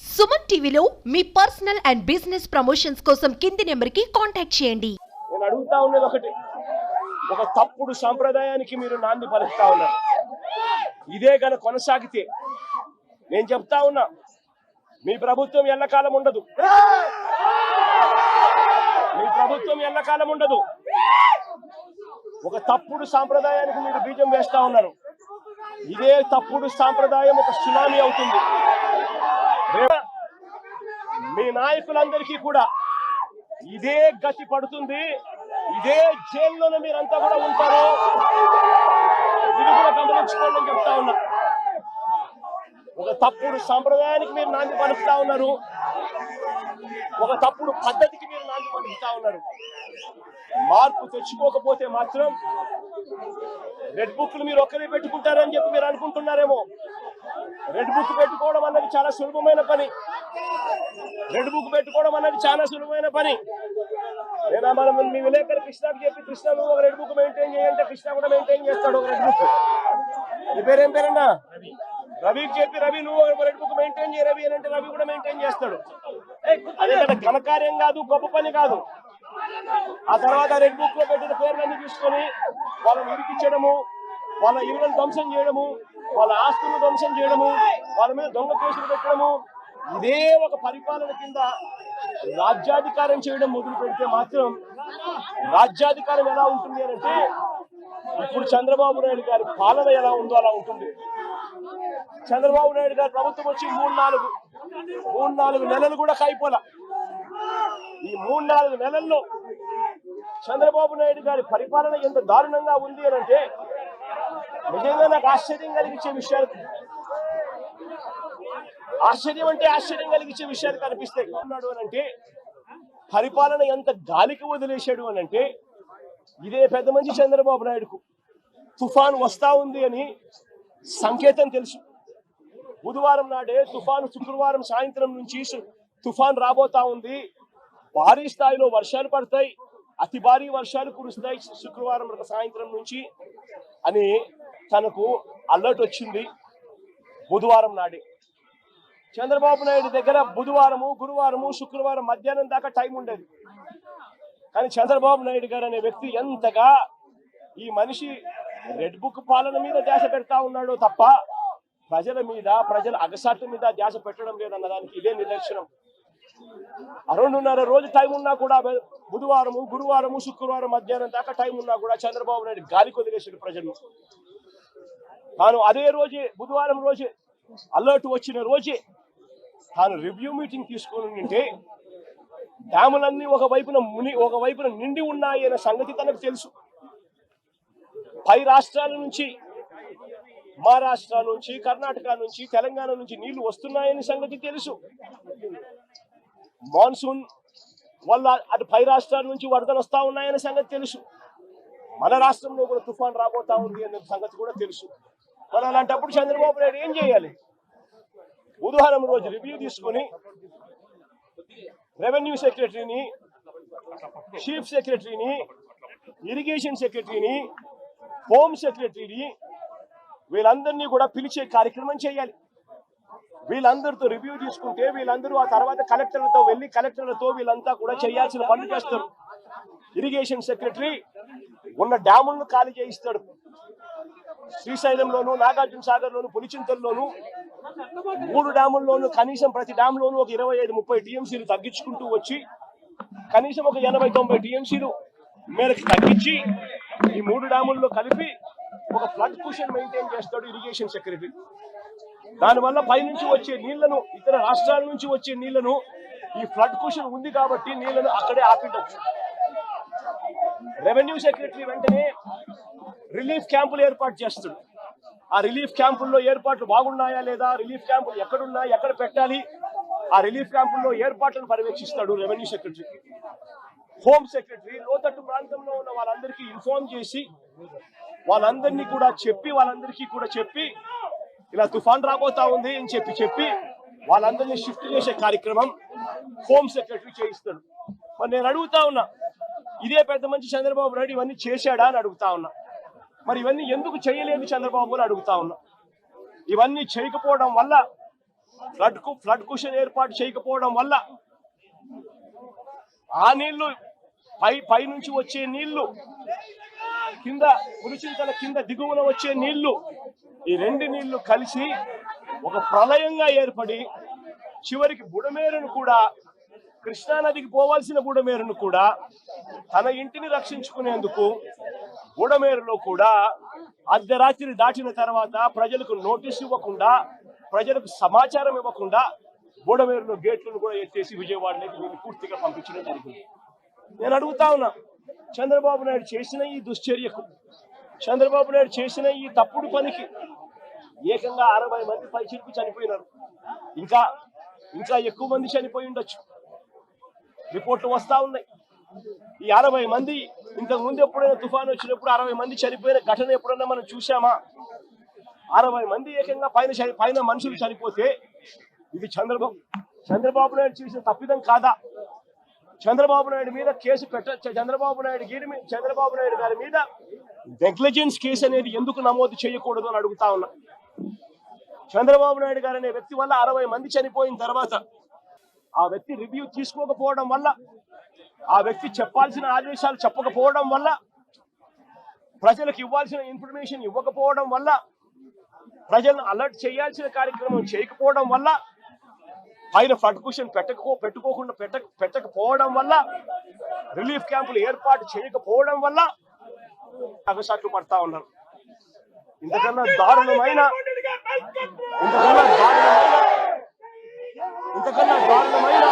సుమన్ టీవీలో మీ personal and business promotions కోసం కింది నెంబర్కి కాంటాక్ట్ చేయండి. నేను అడుగుతా ఉన్నది ఒకటి. ఒక తప్పుడు సాంప్రదాయానికి మీరు నాంది పలుకుతా ఉన్నారు. ఇదే గన కొనసాగితే నేను చెప్తా ఉన్నా మీ ప్రభుత్వం ఎల్లకాలం ఉండదు. మీ ప్రభుత్వం ఎల్లకాలం ఉండదు. ఒక తప్పుడు సాంప్రదాయానికి మీరు బీజం వేస్తా ఉన్నారు. ఇదే తప్పుడు సాంప్రదాయం ఒక సునామీ అవుతుంది. మీ నాయకులందరికీ కూడా ఇదే గతి పడుతుంది. ఇదే జైల్లోనే మీరంతా కూడా ఉంటారు. ఇది కూడా గమనించుకోండి అని చెప్తా ఉన్నా. ఒక తప్పుడు సంప్రదాయానికి మీరు నాంది పలుకుతా ఉన్నారు. ఒక తప్పుడు పద్ధతికి మీరు నాంది పలుకుతా ఉన్నారు. మార్పు తెచ్చుకోకపోతే మాత్రం రెడ్ బుక్లు మీరు ఒక్కరే పెట్టుకుంటారని చెప్పి మీరు అనుకుంటున్నారేమో. రెడ్ బుక్ పెట్టుకోవడం అన్నది చాలా సులభమైన పని. రెడ్ బుక్ పెట్టుకోవడం అన్నది చాలా సులభమైన పని. నేను మనం మీ విలేకరు కృష్ణకి చెప్పి కృష్ణ నువ్వు ఒక రెడ్ బుక్ మెయింటైన్ చేయంటే కృష్ణ కూడా మెయింటైన్ చేస్తాడు ఒక రెడ్ బుక్ నీ పేరేం పేరన్నా? రవికి చెప్పి రవి నువ్వు ఒక రెడ్ బుక్ మెయింటైన్ చేయ రవి అని అంటే రవి కూడా మెయింటైన్ చేస్తాడు. అదే ఘనకార్యం కాదు గొప్ప పని కాదు. ఆ తర్వాత రెడ్ బుక్లో పెట్టిన పేర్లన్నీ తీసుకొని వాళ్ళని ఇరికించడము వాళ్ళ ఇళ్ళను ధ్వంసం చేయడము వాళ్ళ ఆస్తులను ధ్వంసం చేయడము వాళ్ళ మీద దొంగ కేసులు పెట్టడము ఇదే ఒక పరిపాలన కింద రాజ్యాధికారం చేయడం మొదలు పెడితే మాత్రం రాజ్యాధికారం ఎలా ఉంటుంది అంటే ఇప్పుడు చంద్రబాబు నాయుడు గారి పాలన ఎలా ఉందో అలా ఉంటుంది. చంద్రబాబు నాయుడు గారి ప్రభుత్వం వచ్చి మూడు నాలుగు మూడు నాలుగు నెలలు కూడా కాయిపోలా. ఈ మూడు నాలుగు నెలల్లో చంద్రబాబు నాయుడు గారి పరిపాలన ఎంత దారుణంగా ఉంది అంటే నిజంగా నాకు ఆశ్చర్యం కలిగించే విషయాలు. ఆశ్చర్యం అంటే ఆశ్చర్యం కలిగించే విషయాలు కనిపిస్తాయి. ఉన్నాడు అని అంటే పరిపాలన ఎంత గాలికి వదిలేశాడు అని అంటే ఇదే పెద్ద మంచి చంద్రబాబు నాయుడుకు తుఫాన్ వస్తా ఉంది అని సంకేతం తెలుసు. బుధవారం నాడే తుఫాను శుక్రవారం సాయంత్రం నుంచి తుఫాన్ రాబోతా ఉంది. భారీ స్థాయిలో వర్షాలు పడతాయి. అతి భారీ వర్షాలు కురుస్తాయి శుక్రవారం సాయంత్రం నుంచి అని తనకు అలర్ట్ వచ్చింది బుధవారం నాడే. చంద్రబాబు నాయుడు దగ్గర బుధవారము గురువారము శుక్రవారం మధ్యాహ్నం దాకా టైం ఉండేది. కానీ చంద్రబాబు నాయుడు గారు అనే వ్యక్తి ఎంతగా ఈ మనిషి రెడ్ బుక్ పాలన మీద ధ్యాస పెడతా ఉన్నాడో తప్ప ప్రజల మీద ప్రజల అగసాట్ల మీద ధ్యాస పెట్టడం లేదన్న దానికి ఇదే నిదర్శనం. రెండున్నర రోజు టైం ఉన్నా కూడా బుధవారము గురువారము శుక్రవారం మధ్యాహ్నం దాకా టైం ఉన్నా కూడా చంద్రబాబు నాయుడు గాలికి వదిలేసాడు ప్రజలు తాను అదే రోజే బుధవారం రోజే అలర్ట్ వచ్చిన రోజే తాను రివ్యూ మీటింగ్ తీసుకొని ఉంటే డ్యాములన్నీ ఒక వైపున ముని ఒక వైపున నిండి ఉన్నాయి అనే సంగతి తనకు తెలుసు. పై రాష్ట్రాల నుంచి మహారాష్ట్ర నుంచి కర్ణాటక నుంచి తెలంగాణ నుంచి నీళ్ళు వస్తున్నాయని సంగతి తెలుసు. మాన్సూన్ వల్ల అటు పై రాష్ట్రాల నుంచి వరదలు వస్తా ఉన్నాయనే సంగతి తెలుసు. మన రాష్ట్రంలో కూడా తుఫాన్ రాబోతా ఉంది అనే సంగతి కూడా తెలుసు. మరి అలాంటప్పుడు చంద్రబాబు నాయుడు ఏం చేయాలి? బుధవారం రోజు రివ్యూ తీసుకొని రెవెన్యూ సెక్రటరీని చీఫ్ సెక్రటరీని ఇరిగేషన్ సెక్రటరీని హోమ్ సెక్రటరీని వీళ్ళందరినీ కూడా పిలిచే కార్యక్రమం చేయాలి. వీళ్ళందరితో రివ్యూ తీసుకుంటే వీళ్ళందరూ ఆ తర్వాత కలెక్టర్లతో వెళ్ళి కలెక్టర్లతో వీళ్ళంతా కూడా చేయాల్సిన పనులు చేస్తారు. ఇరిగేషన్ సెక్రటరీ ఉన్న డ్యాములను ఖాళీ చేయిస్తాడు. శ్రీశైలంలోను నాగార్జున సాగర్ లోను పులిచింతల్లోను మూడు డ్యాముల్లోనూ కనీసం ప్రతి డ్యామ్లోనూ ఒక ఇరవై ఐదు ముప్పై టీఎంసీలు తగ్గించుకుంటూ వచ్చి కనీసం ఒక ఎనభై తొంభై టీఎంసీలు మేరకు తగ్గించి ఈ మూడు డ్యాముల్లో కలిపి ఒక ఫ్లడ్ కుషన్ మెయింటైన్ చేస్తాడు ఇరిగేషన్ సెక్రటరీ. దానివల్ల పైనుంచి వచ్చే నీళ్ళను ఇతర రాష్ట్రాల నుంచి వచ్చే నీళ్ళను ఈ ఫ్లడ్ కుషన్ ఉంది కాబట్టి నీళ్ళను అక్కడే ఆపిండొచ్చు రెవెన్యూ సెక్రటరీ వెంటనే రిలీఫ్ క్యాంపులు ఏర్పాటు చేస్తాడు ఆ రిలీఫ్ క్యాంపుల్లో ఏర్పాట్లు బాగున్నాయా లేదా? రిలీఫ్ క్యాంపులు ఎక్కడున్నాయి? ఎక్కడ పెట్టాలి? ఆ రిలీఫ్ క్యాంపుల్లో ఏర్పాట్లను పర్యవేక్షిస్తాడు రెవెన్యూ సెక్రటరీ. హోమ్ సెక్రటరీ లోతట్టు ప్రాంతంలో ఉన్న వాళ్ళందరికీ ఇన్ఫార్మ్ చేసి వాళ్ళందరినీ కూడా చెప్పి వాళ్ళందరికీ కూడా చెప్పి ఇలా తుఫాన్ రాబోతా ఉంది అని చెప్పి చెప్పి వాళ్ళందరినీ షిఫ్ట్ చేసే కార్యక్రమం హోమ్ సెక్రటరీ చేయిస్తాడు. మరి నేను అడుగుతా ఉన్నా ఇదే పెద్ద మంచి చంద్రబాబు నాయుడు ఇవన్నీ చేశాడా అని అడుగుతా ఉన్నా. మరి ఇవన్నీ ఎందుకు చేయలేదు చంద్రబాబు అని అడుగుతా ఉన్నా. ఇవన్నీ చేయకపోవడం వల్ల ఫ్లడ్కు ఫ్లడ్ కుషన్ ఏర్పాటు చేయకపోవడం వల్ల ఆ నీళ్ళు పై పై నుంచి వచ్చే నీళ్ళు కింద పులిచింతల కింద దిగువన వచ్చే నీళ్ళు ఈ రెండు నీళ్ళు కలిసి ఒక ప్రళయంగా ఏర్పడి చివరికి బుడమేరును కూడా కృష్ణానదికి పోవాల్సిన బుడమేరును కూడా తన ఇంటిని రక్షించుకునేందుకు బుడమేరులో కూడా అర్ధరాత్రి దాటిన తర్వాత ప్రజలకు నోటీస్ ఇవ్వకుండా ప్రజలకు సమాచారం ఇవ్వకుండా బుడమేరులో గేట్లను కూడా ఎత్తేసి విజయవాడలోకి దీన్ని పూర్తిగా పంపించడం జరిగింది. నేను అడుగుతా ఉన్నా చంద్రబాబు నాయుడు చేసిన ఈ దుశ్చర్యకు చంద్రబాబు నాయుడు చేసిన ఈ తప్పుడు పనికి ఏకంగా అరవై మంది పైచిలిపి చనిపోయినారు. ఇంకా ఇంకా ఎక్కువ మంది చనిపోయి ఉండొచ్చు. రిపోర్ట్లు వస్తూ ఉన్నాయి. ఈ అరవై మంది ఇంతకు ముందు ఎప్పుడైనా తుఫాను వచ్చినప్పుడు అరవై మంది చనిపోయిన ఘటన ఎప్పుడైనా మనం చూసామా అరవై మంది ఏకంగా పైన పైన మనుషులు చనిపోతే ఇది చంద్రబాబు చంద్రబాబు నాయుడు చేసిన తప్పిదం కాదా? చంద్రబాబు నాయుడు మీద కేసు పెట్ట చంద్రబాబు నాయుడు గారి చంద్రబాబు నాయుడు గారి మీద నెగ్లిజెన్స్ కేసు అనేది ఎందుకు నమోదు చేయకూడదు అని అడుగుతా ఉన్నా. చంద్రబాబు నాయుడు గారు అనే వ్యక్తి వల్ల అరవై మంది చనిపోయిన తర్వాత ఆ వ్యక్తి రివ్యూ తీసుకోకపోవడం వల్ల ఆ వ్యక్తి చెప్పాల్సిన ఆదేశాలు చెప్పకపోవడం వల్ల ప్రజలకు ఇవ్వాల్సిన ఇన్ఫర్మేషన్ ఇవ్వకపోవడం వల్ల ప్రజలను అలర్ట్ చేయాల్సిన కార్యక్రమం చేయకపోవడం వల్ల పైన ఫ్లడ్ క్వశ్చన్ పెట్టకపో పెట్టుకోకుండా పెట్ట పెట్టకపోవడం వల్ల రిలీఫ్ క్యాంపులు ఏర్పాటు చేయకపోవడం వల్ల అగసాట్లు పడతా ఉన్నారు. ఇంతకన్నా దారుణమైన ఇంతకన్నా దారుణమైన ఇంతకన్నా దారుణమైన